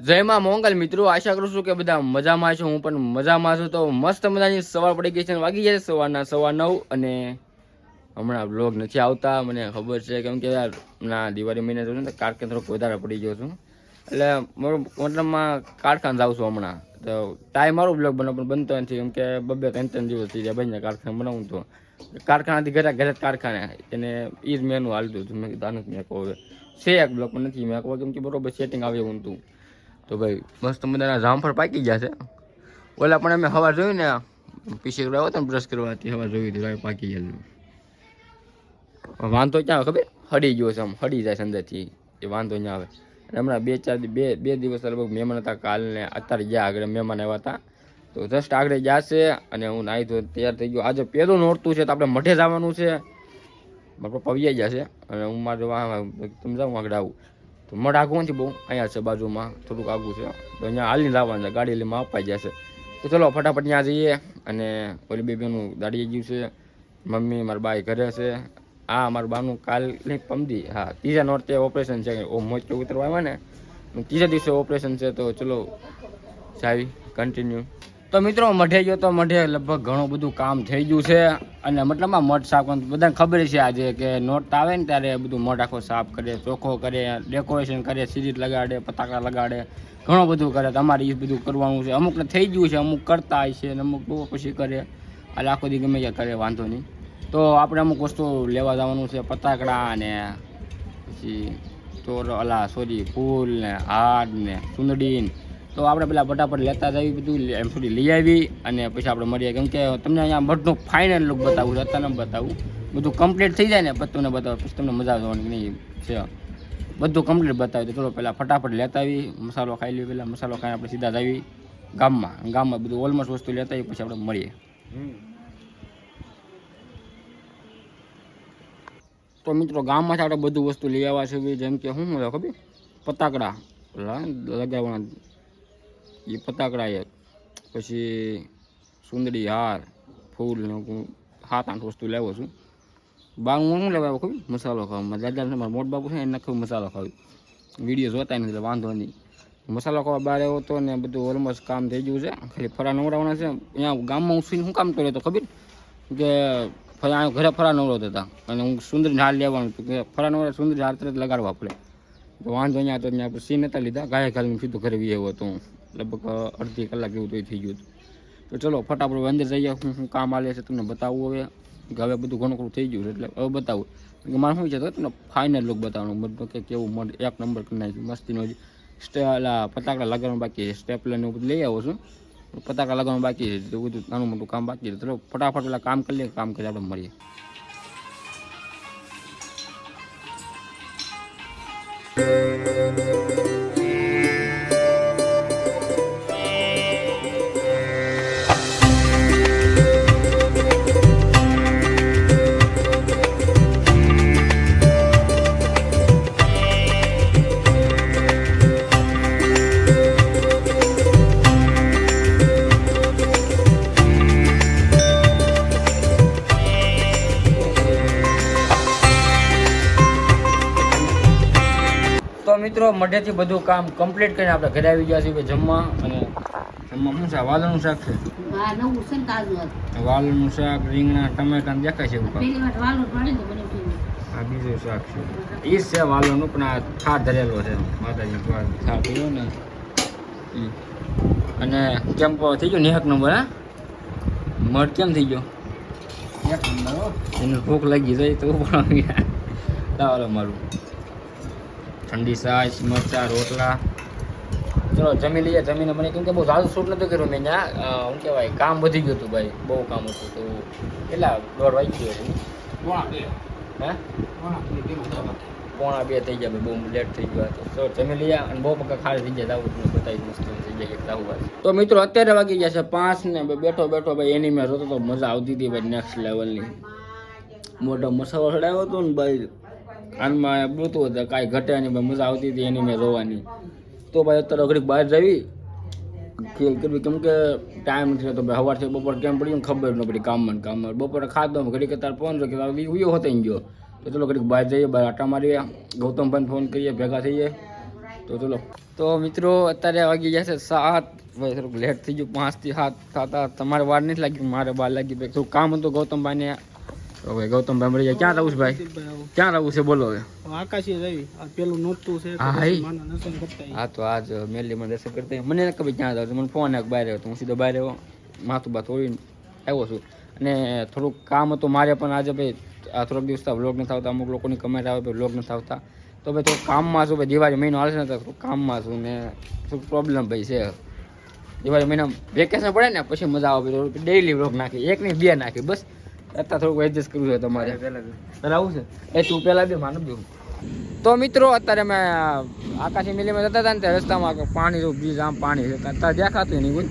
જય માં મોંગલ મિત્રો, આશા કરું છું કે બધા મજામાં છો, હું પણ મજામાં છું. તો મસ્ત મજાની સવાર પડી ગઈ છે વાગી જાય સવારના સવા નવ અને હમણાં બ્લોગ નથી આવતા. મને ખબર છે કેમ કે યાર ના દિવાળી મહિને જોયું ને કારખાન થોડોક વધારે પડી ગયો છું. એટલે મતલબમાં કારખાન જાઉં છું હમણાં. તો ટાઈમ મારો બ્લોગ બનાવ પણ બનતો નથી. કેમ કે બબે ત્રણ ત્રણ દિવસ થઈ જાય ભાઈને કારખાને બનાવું તો. કારખાનાથી ઘરે ઘરે કારખાને. એને એ જ મેનું હાલતું હતું. મેં કીધું આનું જ મેં કહું છે એક બ્લોગ પણ નથી મેં કહું કેમ કે બરોબર સેટિંગ આવ્યું હતું. તો ભાઈ મસ્ત મજાના જામફળ પાકી ગયા છે. ઓલા પણ અમે હવા જોયું ને પીસી કરવા આવ્યો ને બ્રશ કરવાથી હવા જોયું હતી પાકી ગયા વાંધો ક્યાં ખબર? હડી ગયો છે આમ હડી જાય અંદરથી. એ વાંધો ત્યાં આવે. અને હમણાં બે ચાર, બે બે દિવસ લગભગ મહેમાન હતા કાલ ને અત્યારે ગયા આગળ મહેમાન આવ્યા હતા. તો જસ્ટ આગળ છે અને હું નાહી ધોઈ તૈયાર થઈ ગયો. આજે પહેલું નોરતું છે તો આપણે મઠે જવાનું છે. મારા પપ્પા વ્યાઈ છે. અને હું મારે તમે જાઉં આગળ આવું. તો મઢ આગું નથી બહુ? અહીંયા છે, બાજુમાં થોડુંક આગું છે. તો અહીંયા હાલીને લાવવાનું છે, ગાડી લઈને અપાઈ જશે તો ચલો, ફટાફટ ત્યાં જઈએ અને ઓલી બેબીનું દાડી ગયું છે. મમ્મી, મારા બાઈ ઘરે છે. હા મારા બાનું કાલની પમદી. હા, ત્રીજા નોરતે ઓપરેશન છે. ઓ મોચો ઉતરવા આવ્યા ને. ત્રીજા દિવસે ઓપરેશન છે. તો ચલો, જાવી કન્ટિન્યુ તો મિત્રો, મઢે ગયો તો મઢે લગભગ ઘણું બધું કામ થઈ ગયું છે અને મતલબમાં મઠ સાફ બધાને ખબર છે આજે કે નોટ આવે ને ત્યારે બધું મઠ આખો સાફ કરે, ચોખ્ખો કરે ડેકોરેશન કરે, સીરીજ લગાડે, પતાકા લગાડે, ઘણું બધું કરે. તમારે એ બધું કરવાનું છે. અમુકને થઈ ગયું છે, અમુક કરતા હોય છે અમુક બહુ પછી કરે. આ આખો દી ગમે ત્યાં કરે, વાંધો નહીં. તો આપણે અમુક વસ્તુ લેવા જવાનું છે, પતાકડા અને પછી ચોર, અલા, સોરી, ફૂલ ને હાર ને સુંદડી ને તો આપણે પેલા ફટાફટ લેતા જઈએ બધું, એમ સુધી લઈ આવી અને પછી આપણે મળીએ કેમ કે તમને અહીંયા બધું ફાઇનલ લુક બતાવું છે અત્યારે બતાવું. બધું કમ્પ્લીટ થઈ જાય ને, પછી તમને બતાવું, પછી તમને મજા આવવાની નહીં. છે. બધું કમ્પ્લીટ બતાવી તો ચલો પહેલાં ફટાફટ લેતા આવી. મસાલો ખાઈ લઈએ પહેલાં મસાલો ખાઈ આપણે સીધા જ આવી ગામમાં. ગામમાં બધું ઓલમોસ્ટ વસ્તુ લેતા આવી, પછી આપણે મળીએ. તો મિત્રો ગામમાંથી આપણે બધું વસ્તુ લઈ આવ્યા છે. જેમ કે શું ખબર? પતાકડા. લગાવવાના. એ પતાકડા પછી સુંદડી હાર, ફૂલ સાત આઠ વસ્તુ લાવ્યો છું. બા શું લેવા ખબર? મસાલો ખાવા. દાદાને મોટ બાપુ છે એને ખબર મસાલો ખાવી. વીડિયો જોતા નથી, એટલે વાંધો નહીં. મસાલો ખાવા બહાર આવ્યો હતો ને બધું ઓલમોસ્ટ કામ થઈ ગયું છે. ખાલી ફરા નવડાવવાના છે. અહીંયા ગામમાં હું શું કામ કર્યો હતો ખબર? કે ફરા ઘરે ફરા નવડો હતા. અને હું સુંદર હાર લેવાનું હતું કે ફરા નવડા સુંદર હાર તરત લગાડવા પડે. તો વાંધો અહીંયા તો ત્યાં સીન નતા લીધા. ગાય ખાલી સીધું ઘરે બી આવ્યો હતો હું. લગભગ અડધી કલાક જેવું તો થઈ ગયું હતું. તો ચલો, ફટાફટ અંદર જઈએ શું શું કામ આલે છે, તમને બતાવવું હવે. કે હવે બધું ઘણું ઘણું થઈ ગયું છે, એટલે હવે બતાવું. મારે શું છે તો તમને ફાઇનલ લુક બતાવવાનું. બધું કે કેવું મળે એક નંબર કરી નાખ્યું. મસ્તીનો જ સ્ટે ફટાકડા લગાવવાનું બાકી છે. સ્ટેપલર ને એવું બધું લઈ આવું છું. પતાકા લગાવવાનું બાકી છે. તો બધું નાનું મોટું કામ બાકી છે. ચલો, ફટાફટ પેલા કામ કરી લઈએ કામ કરી આપણે મળીએ. Thank મિત્રો મઢેથી બધું કામ કમ્પ્લીટ કરીને આપણે ઘરે આવી ગયા છીએ જમવા અને જમવા શું છે? વાલણનું શાક છે. વાલનું શાક રીંગણા ટમેટા દેખાય છે. આ બીજું શાક છે. એ જ છે વાલોનું પણ આ થાળ ધરેલો છે. માતાજી થાળ પીવો ને. અને કેમ થઈ ગયો નેહક નંબર હા? મઢ કેમ થઈ ગયો? એક એને ભૂખ લાગી જાય તો પણ. લાવો મારું. ઠંડી છાશ મરચા રોટલા. ચલો જમી લઈએ જમીને. મને કેમ કે બહુ સારું શૂટ નથી કર્યું મેં ત્યાં. શું કહેવાય કામ વધી ગયું હતું ભાઈ બહુ કામ હતું તો. કેટલા? દોઢ વાગી ગયો હતું. પોણા બે. હે? પોણા બે થઈ ગયા બહુ લેટ થઈ ગયો હતો તો જમી લઈએ અને બહુ પકા ખાલી થઈ જાય આવું તમને બતાવી મસ્ત થઈ જાય એક આવું તો મિત્રો અત્યારે વાગી ગયા છે પાંચ ને બેઠો બેઠો ભાઈ એની મેં જોતો તો મજા આવતી હતી ભાઈ નેક્સ્ટ લેવલની મોટો મસાલો ચડાવ્યો હતો ને ભાઈ આનમાં બોલતું હતું કાંઈ ઘટે નહીં મજા આવતી હતી એની મેં જોવાની. તો ભાઈ અત્યારે ઘડીક બહાર જવી. ખેલ કરવી કેમ કે ટાઈમ નથી રહેતો ભાઈ સવારથી બપોર કેમ પડ્યું ખબર ન પડી મને કામમાં. બપોરે ખાધો ઘડીક અત્યારે ફોન કે ઉયો હોતે ગયો. તો ચલો ઘડીક બહાર જઈએ, બહાર આટા મારીએ. ગૌતમભાઈને ફોન કરીએ, ભેગા થઈએ. તો તો ચલો. તો મિત્રો, અત્યારે વાગી છે સાત. ભાઈ, થોડુંક લેટ થઈ ગયું. પાંચથી સાત થતા તમારે વાર નથી લાગી, મારે વાર લાગી. ભાઈ થોડું કામ હતું ગૌતમભાઈને. તો ભાઈ ગૌતમભાઈ મળી જાય. ક્યાં રહું છે ભાઈ? ક્યાં રહું છે બોલો હવે? આકાશી રવિ આ પેલું નોતું છે હા. માના તો આજ મેલીમાં દર્શન કરતા મને ન ખબર ક્યાં જાવ મને ફોન આખ બહાર આવ્યો તો હું સીધો બહાર આવ્યો માથું બાથ ઓળીને આવ્યો છું. અને થોડુંક કામ હતું મારે પણ આજે ભાઈ આ થોડોક દિવસ વ્લોગ નથી આવતા. અમુક લોકોની કમેન્ટ આવે ભાઈ વ્લોગ નથી આવતા. તો ભાઈ થોડુંક કામમાં છું. ભાઈ દિવાળી મહિનો હાલશે ને તો કામમાં છું. ને થોડુંક પ્રોબ્લેમ ભાઈ છે. દિવાળી મહિના વેકેશન પડે ને પછી મજા આવે. ડેઈલી વ્લોગ નાખી એક નહીં બે નાખી બસ. અત્યારે થોડુંક એડજસ્ટ કરવું છે તમારે. પહેલાં આવું છે? એ તું પહેલાં દે માનવ દેવું તો મિત્રો અત્યારે મેં આકાશી મિલીમાં જતા હતા ને ત્યાં રસ્તામાં પાણી જેવું બીજ આમ પાણી છે. અત્યારે દેખાતું નહીં કોઈ.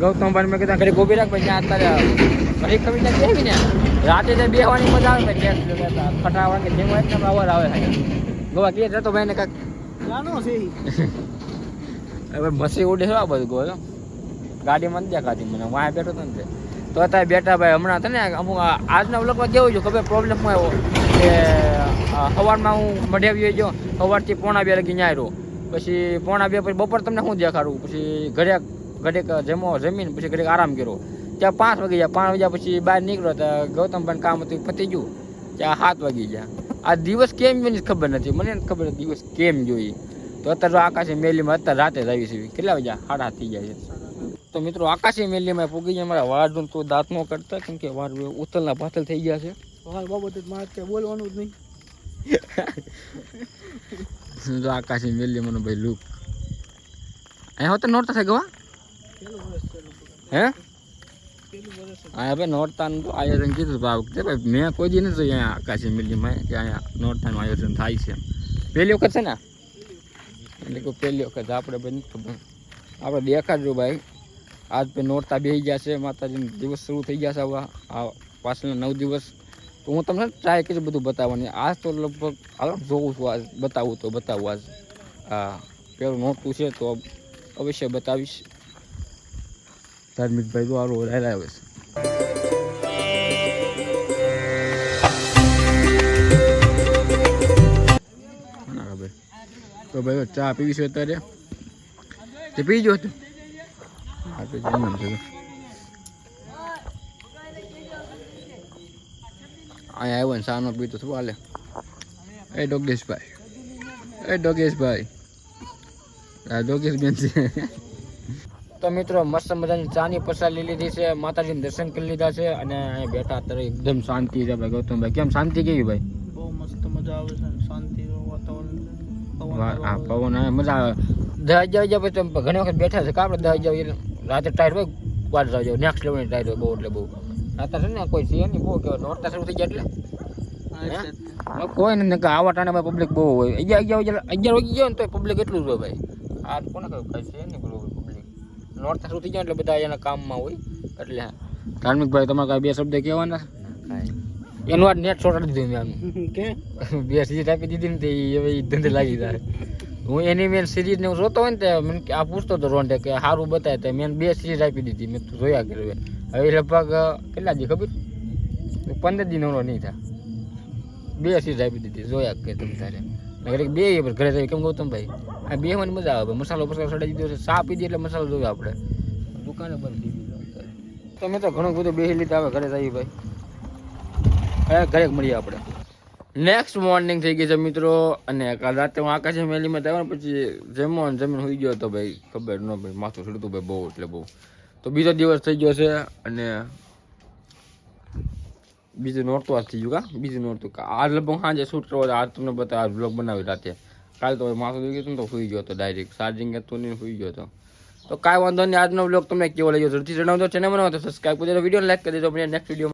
ગૌતમભાઈ મેં કીધા ઘરે ગોબી રાખ ભાઈ ત્યાં અત્યારે ઘરે ખબર ત્યાં કેવી ને. રાતે ત્યાં બેહવાની મજા આવે ભાઈ ગેસ ફટાવા કે જેમ હોય ને અવાજ આવે થાય ગોવા કે જતો ભાઈ ને છે હવે મસી ઉડે છે આ બધું ગયો ગાડીમાં નથી દેખાતી મને વાંહે બેઠો હતો ને તે. અત્યારે બેટા ભાઈ હમણાં તને અમુક આજના વ્લોગમાં કેવું છે ખબર પ્રોબ્લેમ આવ્યો? કે સવારમાં હું મઢિયાવી ગયો સવારથી પોણા બે લગી ન્યાય પછી પોણા બે પછી બપોર તમને શું દેખાડું? પછી ઘરે ઘડીક જમો જમીન, પછી ઘડીક આરામ કર્યો. ત્યાં પાંચ વાગી ગયા. પાંચ વાગ્યા પછી બહાર નીકળ્યો તો ગૌતમભાઈ કામ હતું, પતી ગયું. ત્યાં સાત વાગી ગયા. આ દિવસ કેમ ગયો ખબર નથી. મને ખબર દિવસ કેમ જોઈએ તો અત્યારે આકાશી મેલીમાં અત્યારે રાતે જ આવી છે. કેટલા વાગ્યા? સાડા થઈ જાય છે. તો મિત્રો આકાશી મેલીમાં પૂગી ગયા મારા વાળ તો દાંત નો કરતા કેમ કે વાળ ઉતલના પાથલ થઈ ગયા છે. સવાલ બાબતે મારે કઈ બોલવાનું જ નહીં. જો આકાશી મેલીમાંનો ભાઈ લુક અહીંયા હોતે નોરતા થાય ગવા? પેલું વર્ષ છે લગભગ. હે? પેલું વર્ષ જ. અહીંયા ભાઈ નોરતાનું તો આયોજન કીધું ભાઈ આ વખતે ભાઈ મેં કોઈ દી નથી જોયું અહીંયા આકાશી મેલીમાં કે અહીંયા નોરતાનું આયોજન થાય છે પહેલી વખત છે ને? એટલે કે પહેલી વખત આપણે ભાઈ નથી ખબર આપણે દેખાડજો ભાઈ. આજ પે નોરતા બેસી ગયા છે માતાજી દિવસ શરૂ થઈ ગયા છે આ પાછળના નવ દિવસ. તો હું તમને ટ્રાય કરીશ બધું બતાવવાની. આજ તો લગભગ હાલો જોઉં છું આજ, બતાવું તો બતાવું આજ. હા પેલું નોરતું છે તો અવશ્ય બતાવીશ. ધાર્મિક ભાઈ તો સારું રાયરા આવે છે તો ભાઈ ચા પીવી છે અત્યારે? તે પી તું હા તો જમવાનું છે તો. અહીંયા આવ્યો ને સાનો પીતો શું હાલે એ ડોગેશભાઈ. એ ડોગેશભાઈ. આ ડોગેશ છે. તો મિત્રો મસ્ત મજાની ચાની પ્રસાદ લીધી છે. માતાજીને દર્શન કરી લીધા છે અને અહીંયા બેઠા અત્યારે એકદમ શાંતિ છે ભાઈ ગૌતમભાઈ. કેમ શાંતિ કેવી ભાઈ? બહુ મસ્ત મજા આવે છે. શાંતિ વાતાવરણ. પવન મજા આવે. દસ હજાર પછી તમે ઘણી વખત બેઠા છે. કે આપણે દસ હજાર રાતે ટાયર હોય વાત જાવ નેક્સ્ટ લેવલની ટાયર હોય બહુ એટલે બહુ. અત્યારે છે ને કોઈ છે નહીં બહુ કહેવાય. નોરતા શરૂ થઈ જાય એટલે. કોઈ ને આવા ટાણે પબ્લિક બહુ હોય. અગિયાર અગિયાર વાગે અગિયાર વાગી ગયો ને તો પબ્લિક એટલું જ હોય ભાઈ. આ કોને કહ્યું? કઈ છે નહીં બરોબર પબ્લિક નોરતા શરૂ થઈ જાય એટલે બધા એના કામમાં હોય. એટલે ધાર્મિક ભાઈ તમારે કાંઈ બે શબ્દ કહેવાના? એનું આ નેટ છોડાડી દીધું મેં કે? બે સીધી આપી દીધી ને તે હવે ધંધે લાગી જાય. હું એની મેન સિરીઝ ને હું જોતો હોય ને તે મને આ પૂછતો હતો રોન્ડે કે સારું બતાવે તો મેં બે સિરીઝ આપી દીધી. મેં તું જોયા કર્યું હવે લગભગ કેટલા દી ખબર? પંદર દિન ઓનો નહીં થાય બે સિરીઝ આપી દીધી, જોયા કે તમે તારે. નકર બે એ ઘરે જઈ કેમ ગૌતમ ભાઈ? આ બે મને મજા આવે. મસાલો મસાલો સડાઈ દીધો છે. પી દી એટલે મસાલો જોયો આપણે. દુકાને બંધ અત્યારે તો ઘણું બધું બેસી લીધા. આવે ઘરે જઈએ ભાઈ. ઘરે મળીએ આપણે. નેક્સ્ટ મોર્નિંગ થઈ ગઈ છે મિત્રો, અને કાલ રાતે હું આકાશી મેલીમાં થયો પછી જમો જમીન હોઈ ગયો હતો ભાઈ ખબર ન ભાઈ, માથું ચડતું ભાઈ બહુ એટલે બહુ. તો બીજો દિવસ થઈ ગયો છે, અને બીજું નોરતું આજ થઈ ગયું કા? બીજું નોરતું આજ લગભગ સાંજે શૂટ કરવો. આજ તમને બતા આજ બ્લોગ બનાવી રાતે. કાલ તો માથું ગયું હતું ને તો સુઈ ગયો હતો ડાયરેક્ટ ચાર્જિંગ હતું નહીં સુઈ ગયો હતો. તો કાંઈ વાંધો નહીં, આજનો બ્લોગ તમને કેવો લાગ્યો જલ્દી જણાવજો. ચેનલ બનાવો તો સબસ્ક્રાઈબ કરી દેજો વીડિયો લાઈક કરી દેજો નેક્સ્ટ વીડિયો